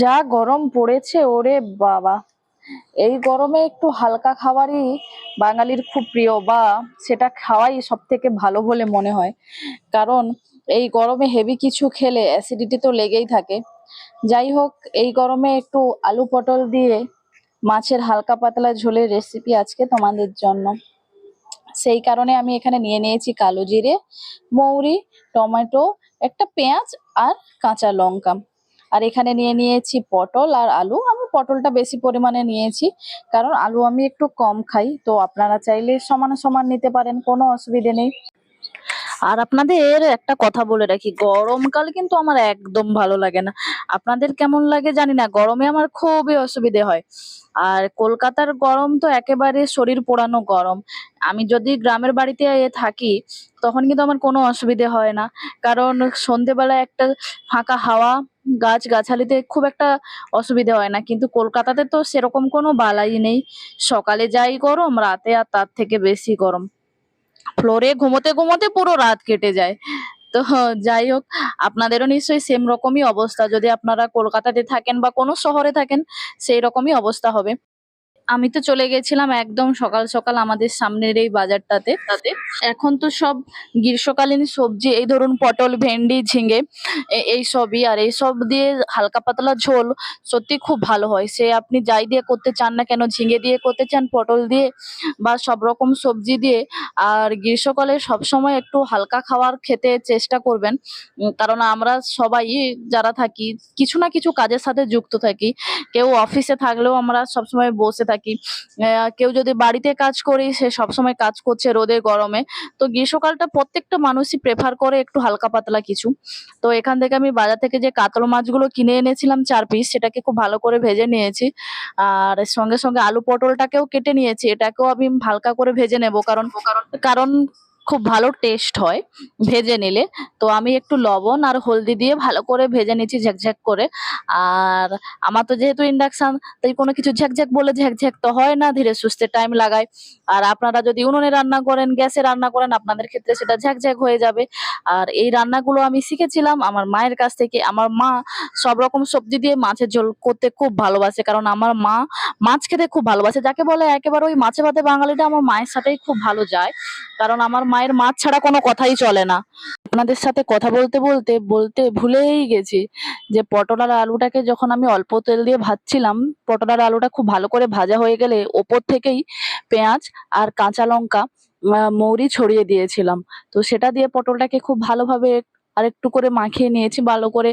যা গরম পড়েছে ওরে বাবা। এই গরমে একটু হালকা খাবারই বাঙালির খুব প্রিয় বা সেটা খাওয়াই সব থেকে ভালো বলে মনে হয়। কারণ এই গরমে হেভি কিছু খেলে অ্যাসিডিটি তো লেগেই থাকে। যাই হোক, এই গরমে একটু আলু পটল দিয়ে মাছের হালকা পাতলা ঝোলের রেসিপি আজকে তোমাদের জন্য। সেই কারণে আমি এখানে নিয়ে নিয়েছি কালো জিরে, মৌরি, টমেটো, একটা পেঁয়াজ আর কাঁচা লঙ্কা। আর এখানে নিয়ে নিয়েছি পটল আর আলু। আমি পটলটা বেশি পরিমাণে নিয়েছি, কারণ আলু আমি একটু কম খাই। তো আপনারা চাইলে সমান সমান নিতে পারেন, কোনো অসুবিধে নেই। আর আপনাদের একটা কথা বলে রাখি, গরমকাল কিন্তু আমার একদম ভালো লাগে না। আপনাদের কেমন লাগে জানি না, গরমে আমার খুবই অসুবিধে হয়। আর কলকাতার গরম তো একেবারে শরীর পোড়ানো গরম। আমি যদি গ্রামের বাড়িতে থাকি, তখন কিন্তু আমার কোনো অসুবিধে হয় না। কারণ সন্ধেবেলা একটা ফাঁকা হাওয়া গাছ গাছালিতে খুব একটা অসুবিধে হয় না। কিন্তু কলকাতাতে তো সেরকম কোনো বালাই নেই। সকালে যাই গরম, রাতে আর তার থেকে বেশি গরম। ফ্লোরে ঘুমোতে ঘুমোতে পুরো রাত কেটে যায়। তো যাই হোক, আপনাদেরও নিশ্চয়ই সেম রকমই অবস্থা। যদি আপনারা কলকাতাতে থাকেন বা কোনো শহরে থাকেন, সেই রকমই অবস্থা হবে। আমি তো চলে গেছিলাম একদম সকাল সকাল আমাদের সামনের এই বাজারটাতে। তাতে এখন তো সব গ্রীষ্মকালীন সবজি, এই ধরুন পটল, ভেন্ডি, ঝিঙে এই সবই। আর এই সব দিয়ে হালকা পাতলা ঝোল সত্যি খুব ভালো হয়। সে আপনি যাই দিয়ে করতে চান না কেন, ঝিঙে দিয়ে করতে চান, পটল দিয়ে বা সব রকম সবজি দিয়ে। আর গ্রীষ্মকালে সবসময় একটু হালকা খাওয়ার খেতে চেষ্টা করবেন। কারণ আমরা সবাই যারা থাকি, কিছু না কিছু কাজের সাথে যুক্ত থাকি। কেউ অফিসে থাকলেও আমরা সবসময় বসে থাকি। আহ, কেউ যদি বাড়িতে কাজ করি সে সবসময় কাজ করছে রোদে গরমে। তো গ্রীষ্মকালটা প্রত্যেকটা মানুষই প্রেফার করে একটু হালকা পাতলা কিছু। তো এখান থেকে আমি বাজার থেকে যে কাতল মাছগুলো কিনে এনেছিলাম চার পিস সেটাকে খুব ভালো করে ভেজে নিয়েছি। আর সঙ্গে সঙ্গে আলু পটলটাকেও কেটে নিয়েছি। এটাকেও আমি হালকা করে ভেজে নেব। কারণ কারণ খুব ভালো টেস্ট হয় ভেজে নিলে। তো আমি একটু লবণ আর হলদি দিয়ে ভালো করে ভেজে নিচ্ছি ঝ্যাকঝ্যাক করে। আর আমার তো যেহেতু ইন্ডাকশান তাই কোনো কিছু ঝ্যাকঝ্যাক বলে ঝ্যাকঝ্যাক তো হয় না, ধীরে সুস্থে টাইম লাগায় আর আপনারা যদি উনুনে রান্না করেন, গ্যাসে রান্না করেন, আপনাদের ক্ষেত্রে সেটা ঝ্যাকঝ্যাক হয়ে যাবে। আর এই রান্নাগুলো আমি শিখেছিলাম আমার মায়ের কাছ থেকে। আমার মা সব রকম সবজি দিয়ে মাছের ঝোল করতে খুব ভালোবাসে, কারণ আমার মা মাছ খেতে খুব ভালোবাসে। যাকে বলে একেবারে ওই মাছে ভাতে বাঙালিটা আমার মায়ের সাথেই খুব ভালো যায়। কারণ আমার মায়ের মাছ ছাড়া কোনো কথাই চলে না। আপনাদের সাথে কথা বলতে বলতে বলতে ভুলেই গেছি যে পটল আর আলুটাকে যখন আমি অল্প তেল দিয়ে ভাজছিলাম পটল আর আলুটা খুব ভালো করে ভাজা হয়ে গেলে ওপর থেকেই পেঁয়াজ আর কাঁচা লঙ্কা মৌরি ছড়িয়ে দিয়েছিলাম। তো সেটা দিয়ে পটলটাকে খুব ভালোভাবে আর একটু করে মাখিয়ে নিয়েছি, ভালো করে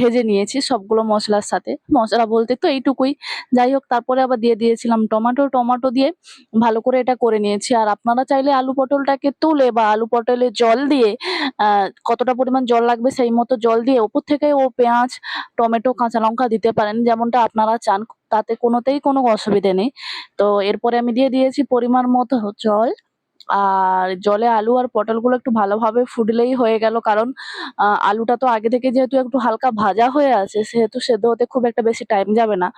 ভেজে নিয়েছি সবগুলো মশলার সাথে। মশলা বলতে তো এইটুকুই। যাই হোক, তারপরে আবার দিয়ে দিয়েছিলাম টমেটো। টমেটো দিয়ে ভালো করে এটা করে নিয়েছি। আর আপনারা চাইলে আলু পটলটাকে তুলে বা আলু পটলে জল দিয়ে কতটা পরিমাণ জল লাগবে সেই মতো জল দিয়ে ওপর থেকে ও পেঁয়াজ, টমেটো, কাঁচা লঙ্কা দিতে পারেন যেমনটা আপনারা চান। তাতে কোনোতেই কোনো অসুবিধে নেই। তো এরপরে আমি দিয়ে দিয়েছি পরিমাণ মতো জল। আর জলে আলু আর পটলগুলো একটু ভালোভাবে ফুটলেই হয়ে গেল। কারণ আলুটা তো আগে থেকে যেহেতু একটু হালকা ভাজা হয়ে আছে, সেহেতু সেদ্ধ হতে খুব একটা বেশি টাইম যাবে না।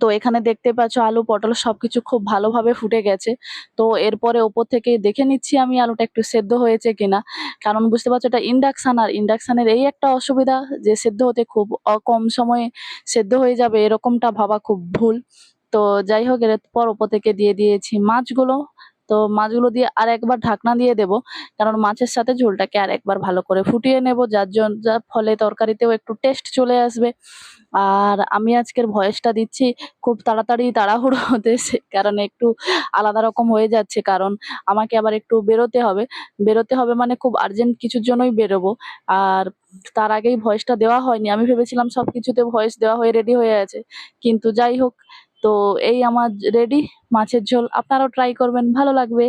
তো এখানে দেখতে পাচ্ছ আলু, পটল সবকিছু খুব ভালোভাবে ফুটে গেছে। তো এরপরে ওপর থেকে দেখে নিচ্ছি আমি আলুটা একটু সেদ্ধ হয়েছে কিনা। কারণ বুঝতে পারছ এটা ইন্ডাকশান আর ইন্ডাকশানের এই একটা অসুবিধা যে সেদ্ধ হতে খুব কম সময়ে সেদ্ধ হয়ে যাবে এরকমটা ভাবা খুব ভুল। তো যাই হোক, এরপর ওপর থেকে দিয়ে দিয়েছি মাছগুলো। তো মাছগুলো দিয়ে আর একবার ঢাকনা দিয়ে দেব, কারণ মাছের সাথে ঝোলটাকে আর একবার ভালো করে ফুটিয়ে নেব, যার জন্য যার ফলে তরকারিতেও একটু টেস্ট চলে আসবে। আর আমি আজকের ভয়েসটা দিচ্ছি খুব তাড়াতাড়ি তাড়াহুড়ো হতে কারণে একটু আলাদা রকম হয়ে যাচ্ছে, কারণ আমাকে আবার একটু বেরোতে হবে। বেরোতে হবে মানে খুব আর্জেন্ট কিছুর জন্যই বেরোবো। আর তার আগেই ভয়েসটা দেওয়া হয়নি, আমি ভেবেছিলাম সব কিছুতে ভয়েস দেওয়া হয়ে রেডি হয়ে আছে। কিন্তু যাই হোক তো এই আমার রেডি মাছের ঝোল। আপনারাও ট্রাই করবেন ভালো লাগবে।